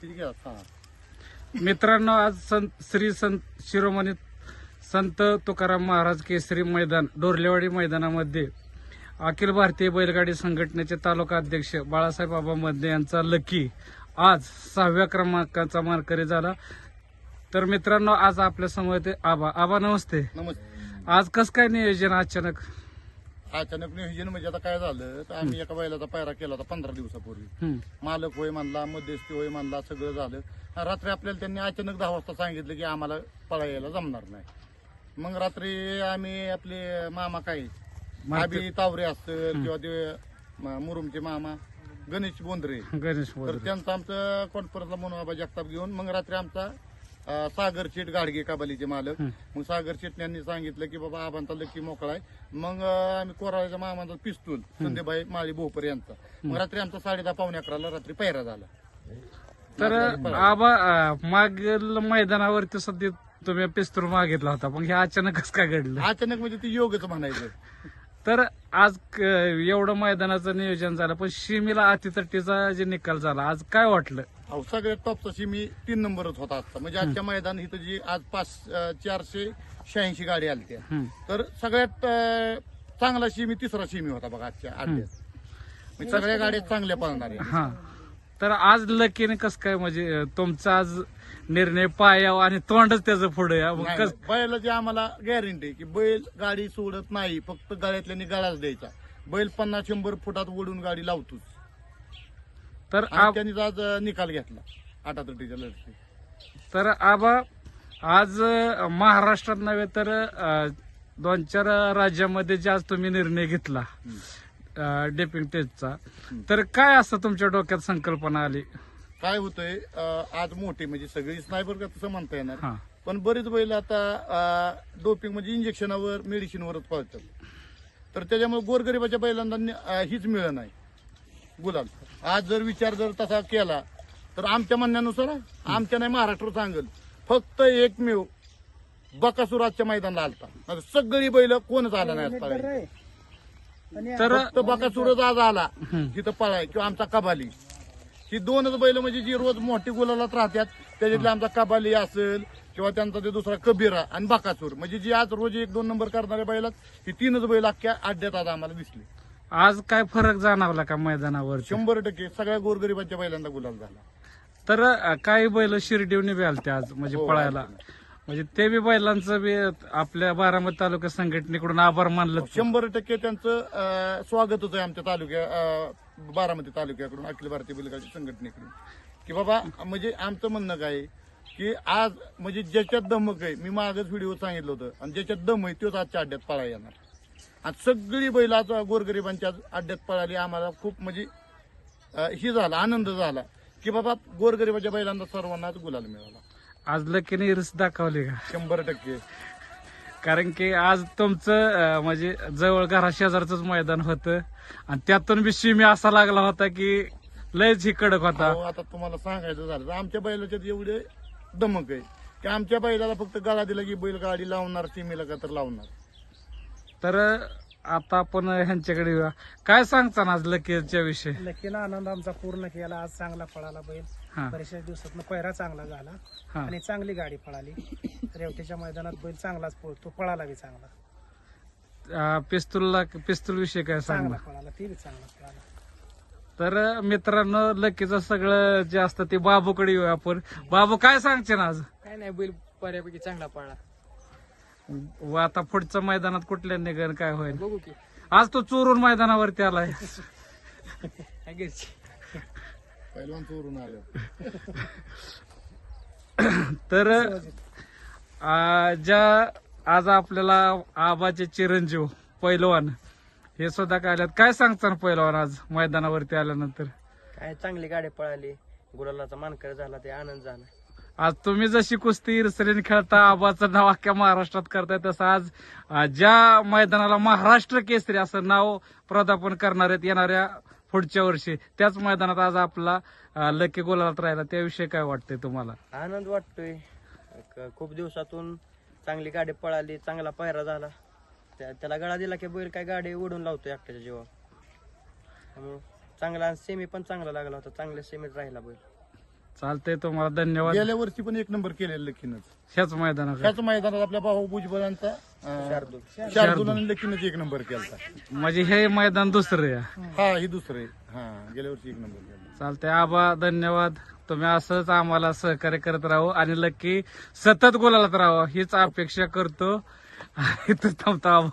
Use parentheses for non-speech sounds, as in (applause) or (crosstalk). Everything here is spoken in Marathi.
किती घ्या हा मित्रांनो आज संत श्री संत शिरोमणी संत तुकाराम महाराज केसरी मैदान डोरलेवाडी मैदानामध्ये अखिल भारतीय बैलगाडी संघटनेचे तालुका अध्यक्ष बाळासाहेब बाबा मध्ये यांचा लकी आज सहाव्या क्रमांकाचा मानकरी झाला. तर मित्रांनो आज आपल्यासमोर ते आबा. आबा नमस्ते. नमस्ते. आज कस काय नियोजन अचानक? अचानक नियोजन म्हणजे आता काय झालं तर आम्ही एका बैलाचा पायरा केला होता पंधरा दिवसापूर्वी. मालक होय म्हणला मध्यस्थी होय म्हणला सगळं झालं. रात्री आपल्याला त्यांनी अचानक दहा वाजता सांगितलं की आम्हाला पळा यायला जमणार नाही. मग रात्री आम्ही आपले मामा काय आबी तावरे असतील किंवा ते मुरुमचे मामा गणेश बोंद्रे. गणेश तर. त्यांचं आमचं कॉन्फरन्सला मनोबा जगताप घेऊन मग रात्री आमचा सागर शेठ गाडगे काबालीचे मालक. मग सागर शेठ यांनी सांगितलं की बाबा आबांचा लकी मोकळा आहे. मग आम्ही कोराळ्याच्या मामाचा पिस्तूल संदेबाई माळी भोपर यांचा. मग रात्री आमचा साडे दहा पावणे अकराला रात्री पहिरा झाला. तर आबा मागील मैदानावरती सध्या तुम्ही पिस्तूल मागितला होता. पण हे अचानकच काय घडलं? अचानक म्हणजे ती योगच म्हणायचं. तर आज एवढं मैदानाचं नियोजन झालं पण शिमीला अतितटीचा जे निकाल झाला आज काय वाटलं? अहो सगळ्यात टॉपचा मी तीन नंबरच होता आता म्हणजे आजच्या मैदान इथं जी आज पाच चारशे शहाऐंशी गाडी आली त्या. तर सगळ्यात चांगला शिमी तिसरा शिमी होता बघा आजच्या आड्यात म्हणजे सगळ्या गाड्या चांगल्या पळणार आहे तर आज लकीने कस काय म्हणजे तुमचा आज निर्णय पायाव आणि तोंडच त्याचं पुढे बैलाची आम्हाला गॅरंटी की बैल गाडी सोडत नाही फक्त गळ्यातल्याने गळाच द्यायचा. बैल पन्नास शंभर फुटात ओढून गाडी लावतोच. तर त्यांनी आज निकाल घेतला. आटातटीच्या लढती तर आबा आज महाराष्ट्रात नव्हे तर दोन चार राज्यामध्ये जे आज तुम्ही निर्णय घेतला. डेपिंग टेस्टचा तर काय असं तुमच्या डोक्यात संकल्पना आली? काय होतंय आज मोठे म्हणजे सगळीच नाही बरं का तसं म्हणता येणार. हा. पण बरेच बैल आता डोपिंग म्हणजे इंजेक्शनावर मेडिसिनवरच पळतात. तर त्याच्यामुळे गोरगरिबाच्या बैलांना नि- अं, हीच मिळत नाही. गुलाल. आज जर विचार जर तसा केला तर आमच्या म्हणण्यानुसार आमच्या नाही महाराष्ट्र सांगल. फक्त एकमेव बकासूर आजच्या मैदानाला आलता. आता सगळी बैल कोणच आला नाही पळायला. तर फक्त बकासूरच आज आला तिथं पळाय किंवा आमचा कबाली. ही दोनच बैल म्हणजे जी रोज मोठी गुलालात राहतात त्याच्यातले आमचा कबाली असेल किंवा त्यांचा ते दुसरा कबीरा आणि बकासूर. म्हणजे जी आज रोज एक दोन नंबर करणाऱ्या बैलात ही तीनच बैल अख्ख्या अड्ड्यात आज आम्हाला दिसली. आज काय फरक जाणवला का मैदानावर? शंभर टक्के सगळ्या गोरगरिबांच्या बैलांना गुलाल झाला. तर काही बैल शिर्डीवनी बी आलते आज म्हणजे हो, पळायला. म्हणजे ते बी बैलांचं बी आपल्या बारामती तालुका संघटनेकडून आभार मानलं शंभर टक्के त्यांचं अं, स्वागतच आहे आमच्या तालुक्या अं, बारामती तालुक्याकडून अखिल भारतीय बैलगाडी संघटनेकडून. की बाबा म्हणजे आमचं म्हणणं काय आहे, की आज म्हणजे ज्याच्यात दमक आहे मी मागच व्हिडिओ सांगितलं होतं आणि ज्याच्यात दम आहे तोच आजच्या अड्ड्यात पळा येणार. आणि सगळी बैल आज गोरगरिबांच्या आज अड्ड्यात पळाली आम्हाला खूप म्हणजे अं, ही झाला आनंद झाला की बाबा गोरगरिबाच्या बैलांना सर्वांनाच गुलाल मिळाला. आज लकीने रिस दाखवली का? शंभर टक्के. कारण की आज तुमचं अं, म्हणजे जवळ घरा शेजारच मैदान होतं. आणि त्यातून बी शिमी असा लागला होता की लयच ही कडक होता. अहो, आता तुम्हाला सांगायचं झालं तर आमच्या बैलाच्यात एवढे दमक आहे की आमच्या बैलाला फक्त गाळा दिला की बैल गाडी लावणार सीमेला का तर लावणार. तर आता आपण ह्यांच्याकडे येऊया. काय सांगता ना आज लकीच्या विषयी? लकीला आनंद आमचा पूर्ण केला. आज चांगला पळाला बैल. हा. बऱ्याचशा दिवसात पहिरा चांगला झाला. हा. आणि चांगली गाडी पळाली. रेवटीच्या मैदानात बैल चांगलाच पळतो. पळाला बी चांगला. अं, पिस्तूलला पिस्तूल विषयी काय चांगला पळाला. ते बी चांगला पळाला. तर मित्रांनो लकीचं सगळं जे असतं ते बाबूकडे येऊया आपण. बाबू काय सांगचे ना आज? काय नाही बैल बऱ्यापैकी चांगला पळला. व आता पुढचं मैदानात कुठल्या निघण काय होईल बघू की. आज तो चोरून मैदानावरती आलाय. चोरून आलं. तर आ, ज्या आज आपल्याला आबाचे चिरंजीव पैलवान हे सुद्धा काय आल्यात? काय सांगता ना पैलवान आज मैदानावरती आल्यानंतर? काय चांगली गाडी पळाली. गुलालाचा मानकर झाला ते आनंद झाला. आज तुम्ही जशी कुस्ती इरसलीन खेळता आबाचं नाव अख्ख्या महाराष्ट्रात करताय तसं आज ज्या मैदानाला महाराष्ट्र केसरी असं नाव प्रदापन करणार आहेत येणाऱ्या पुढच्या वर्षी त्याच मैदानात आज आपला लकी गोलात राहिला त्याविषयी काय वाटतंय तुम्हाला? आनंद वाटतोय. क- खूप दिवसातून चांगली गाडी पळाली चांगला पायरा झाला. त्या- त्याला गळा दिला की बैल काय गाडी उडून लावतोय एकट्याच्या जीवा त्यामुळं चांगला सेमी पण चांगला लागला होता चांगल्या सेमीत राहिला बैल. चालतंय तुम्हाला धन्यवाद. गेल्या वर्षी पण एक नंबर केलेला लकीनच ह्याच मैदानात ह्याच मैदानात आपल्या भाऊ भुजबळांचा शार्दूल. शार्दूल आणि लकीनच एक नंबर केला म्हणजे हे मैदान दुसरं आहे. हा ही दुसरे हा गेल्या वर्षी एक नंबर केला चालतंय आबा धन्यवाद. तुम्ही असंच आम्हाला सहकार्य करत राहू आणि लक्की सतत गोलात राहावं हीच अपेक्षा करतो. (laughs) इथं थांबतो आबा.